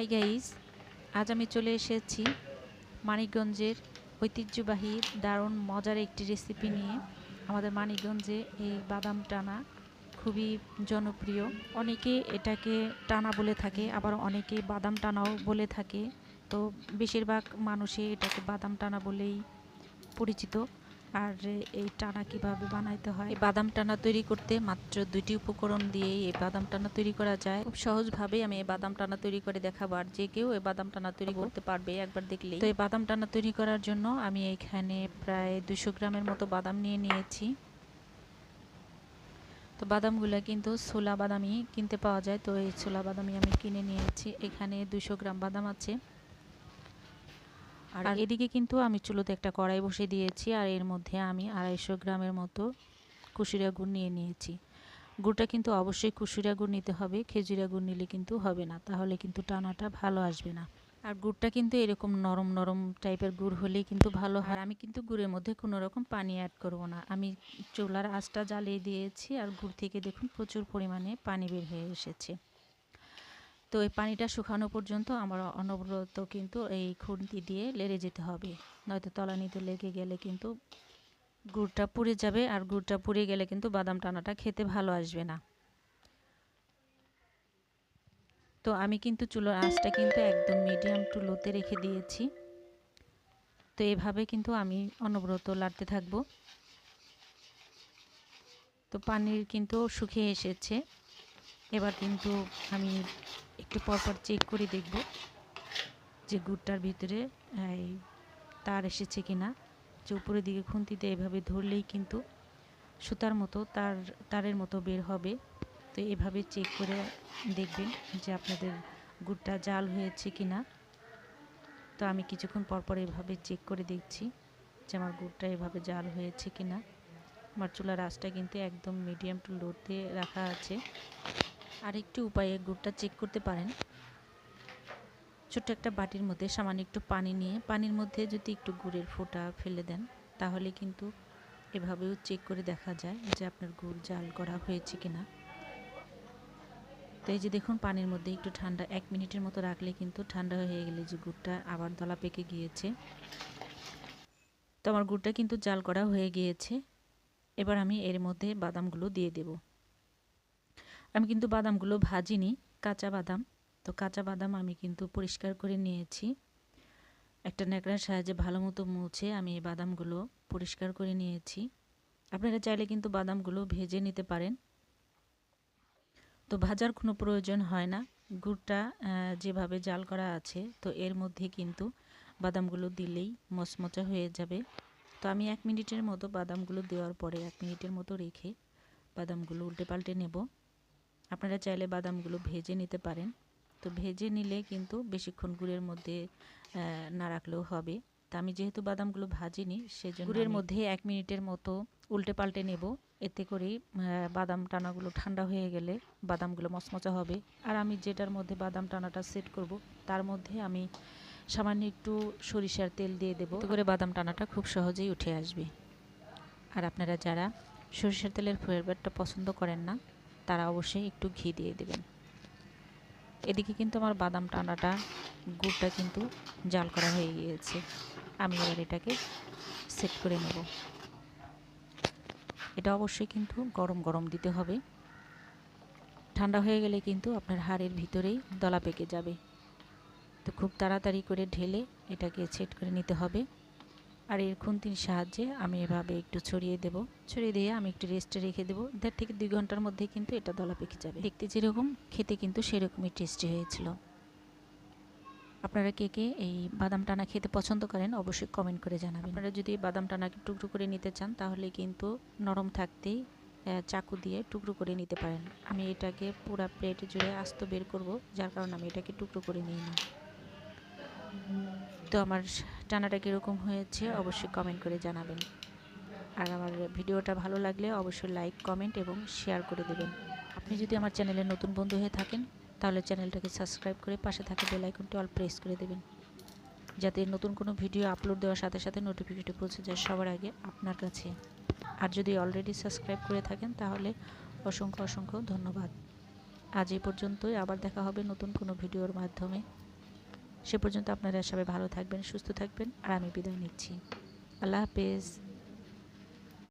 Hi guys আজ আমি চলে এসেছি মানিকগঞ্জের ঐতিহ্যবাহী দারুণ মজার একটি রেসিপি নিয়ে। আমাদের মানিকগঞ্জে এই বাদাম টানা খুবই জনপ্রিয়। অনেকে এটাকে টানা বলে থাকে, আবার অনেকে বাদাম টানাও বলে থাকে। তো বেশিরভাগ মানুষই এটাকে বাদাম টানা বলেই পরিচিত। আর এই টানা কীভাবে বানাইতে হয়? বাদাম টানা তৈরি করতে মাত্র দুইটি উপকরণ দিয়ে এই বাদাম টানা তৈরি করা যায়। খুব সহজভাবে আমি এই বাদাম টানা তৈরি করে দেখাবো আর যে কেউ এই বাদাম টানা তৈরি করতে পারবে একবার দেখলেই। তো এই বাদাম টানা তৈরি করার জন্য আমি এখানে প্রায় দুশো গ্রামের মতো বাদাম নিয়ে নিয়েছি। তো বাদামগুলো কিন্তু ছোলা বাদামই কিনতে পাওয়া যায়। তো এই ছোলা বাদামই আমি কিনে নিয়েছি। এখানে দুশো গ্রাম বাদাম আছে। আর এদিকে কিন্তু আমি চুলোতে একটা কড়াই বসে দিয়েছি আর এর মধ্যে আমি আড়াইশো গ্রামের মতো কুশিরা গুড় নিয়ে নিয়েছি। গুড়টা কিন্তু অবশ্যই কুশিরা গুড় নিতে হবে খেজুরা গুড় নিলে কিন্তু হবে না তাহলে কিন্তু টানাটা ভালো আসবে না। আর গুড়টা কিন্তু এরকম নরম নরম টাইপের গুড় হলেই কিন্তু ভালো হয়। আমি কিন্তু গুড়ের মধ্যে কোনো রকম পানি অ্যাড করব না। আমি চুলার আঁচটা জ্বালিয়ে দিয়েছি আর গুড় থেকে দেখুন প্রচুর পরিমাণে পানি বের হয়ে এসেছে। তো এই পানিটা শুকানো পর্যন্ত আমার অনবরত কিন্তু এই খুন্তি দিয়ে লেড়ে যেতে হবে। নয়তো তলানিতে লেগে গেলে কিন্তু গুড়টা পুড়ে যাবে আর গুড়টা পুড়ে গেলে কিন্তু বাদাম টানাটা খেতে ভালো আসবে না। তো আমি কিন্তু চুলোর আঁচটা কিন্তু একদম মিডিয়াম টু লোতে রেখে দিয়েছি। তো এভাবে কিন্তু আমি অনবরত লাড়তে থাকব। তো পানির কিন্তু শুকিয়ে এসেছে। এবার কিন্তু আমি একটু পরপর চেক করে দেখব যে গুড়টার ভিতরে তার এসেছে কি না যে উপরের দিকে খুন্তিতে এভাবে ধরলেই কিন্তু সুতার মতো তার, তারের মতো বের হবে। তো এভাবে চেক করে দেখবেন যে আপনাদের গুড়টা জাল হয়েছে কি না তো আমি কিছুক্ষণ পরপর এভাবে চেক করে দেখছি যে আমার গুড়টা এভাবে জাল হয়েছে কি না আমার চুলার আঁচটা কিন্তু একদম মিডিয়াম টু লোতে রাখা আছে। আরেকটি উপায়ে গুড়টা চেক করতে পারেন। ছোট্ট একটা বাটির মধ্যে সামান্য একটু পানি নিয়ে, পানির মধ্যে যদি একটু গুড়ের ফোঁটা ফেলে দেন, তাহলে কিন্তু এভাবেও চেক করে দেখা যায় যে আপনার গুড় জাল করা হয়েছে কিনা। তো এই যে দেখুন, পানির মধ্যে একটু ঠান্ডা, এক মিনিটের মতো রাখলে কিন্তু ঠান্ডা হয়ে গেলে যে গুড়টা আবার দলা পেকে গিয়েছে। তো আমার গুড়টা কিন্তু জাল করা হয়ে গিয়েছে। এবার আমি এর মধ্যে বাদামগুলো দিয়ে দেব। আমি কিন্তু বাদামগুলো ভাজিনি, কাঁচা বাদাম। তো কাঁচা বাদাম আমি কিন্তু পরিষ্কার করে নিয়েছি। একটা ন্যাকড়ার সাহায্যে ভালো মতো মুছে আমি এই বাদামগুলো পরিষ্কার করে নিয়েছি। আপনারা চাইলে কিন্তু বাদামগুলো ভেজে নিতে পারেন। তো ভাজার কোনো প্রয়োজন হয় না। গুড়টা যেভাবে জাল করা আছে, তো এর মধ্যে কিন্তু বাদামগুলো দিলেই মচমচা হয়ে যাবে। তো আমি এক মিনিটের মতো বাদামগুলো দেওয়ার পরে এক মিনিটের মতো রেখে বাদামগুলো উল্টে পাল্টে নেব। আপনারা চাইলে বাদামগুলো ভেজে নিতে পারেন। তো ভেজে নিলে কিন্তু বেশিক্ষণ গুড়ের মধ্যে না রাখলেও হবে। তা আমি যেহেতু বাদামগুলো ভাজিনি সেজন্য গুড়ের মধ্যে এক মিনিটের মতো উল্টে পাল্টে নেব। এতে করেই বাদাম টানাগুলো ঠান্ডা হয়ে গেলে বাদামগুলো মচমচা হবে। আর আমি যেটার মধ্যে বাদাম টানাটা সেট করব তার মধ্যে আমি সামান্য একটু সরিষার তেল দিয়ে দেবো। করে বাদাম টানাটা খুব সহজেই উঠে আসবে। আর আপনারা যারা সরিষার তেলের ফ্লেভারটা পছন্দ করেন না তারা অবশ্যই একটু ঘি দিয়ে দেবেন। এদিকে কিন্তু আমার বাদাম টানাটা গুড়টা কিন্তু জাল করা হয়ে গিয়েছে। আমি এবার এটাকে সেট করে নেব। এটা অবশ্যই কিন্তু গরম গরম দিতে হবে। ঠান্ডা হয়ে গেলে কিন্তু আপনার হাড়ের ভিতরেই দলা পেকে যাবে। তো খুব তাড়াতাড়ি করে ঢেলে এটাকে সেট করে নিতে হবে। আর এর খুন্তির সাহায্যে আমি এভাবে একটু ছড়িয়ে দেব। ছড়িয়ে দিয়ে আমি একটু রেস্টে রেখে দেবো। দেড় থেকে দুই ঘণ্টার মধ্যে কিন্তু এটা দলা পেকে যাবে। দেখতে যেরকম, খেতে কিন্তু সেরকমই টেস্টি হয়েছিল। আপনারা কে কে এই বাদাম টানা খেতে পছন্দ করেন অবশ্যই কমেন্ট করে জানাবেন। আপনারা যদি বাদাম টানাকে টুকরো করে নিতে চান, তাহলে কিন্তু নরম থাকতেই চাকু দিয়ে টুকরো করে নিতে পারেন। আমি এটাকে পুরা প্লেট জুড়ে আস্ত বের করব, যার কারণে আমি এটাকে টুকরো করে নিই না। তো আমার টানাটা কীরকম হয়েছে অবশ্যই কমেন্ট করে জানাবেন। আর আমার ভিডিওটা ভালো লাগলে অবশ্যই লাইক কমেন্ট এবং শেয়ার করে দেবেন। আপনি যদি আমার চ্যানেলে নতুন বন্ধু হয়ে থাকেন, তাহলে চ্যানেলটাকে সাবস্ক্রাইব করে পাশে থাকা বেল আইকনটি অল প্রেস করে দেবেন। যাতে নতুন কোনো ভিডিও আপলোড দেওয়ার সাথে সাথে নোটিফিকেশন পৌঁছে যায় সবার আগে আপনার কাছে। আর যদি অলরেডি সাবস্ক্রাইব করে থাকেন, তাহলে অসংখ্য অসংখ্য ধন্যবাদ। আজ এই পর্যন্তই। আবার দেখা হবে নতুন কোনো ভিডিওর মাধ্যমে। সে পর্যন্ত আপনারা সবাই ভালো থাকবেন সুস্থ থাকবেন আর আমি বিদায় নিচ্ছি। আল্লাহ হাফেজ।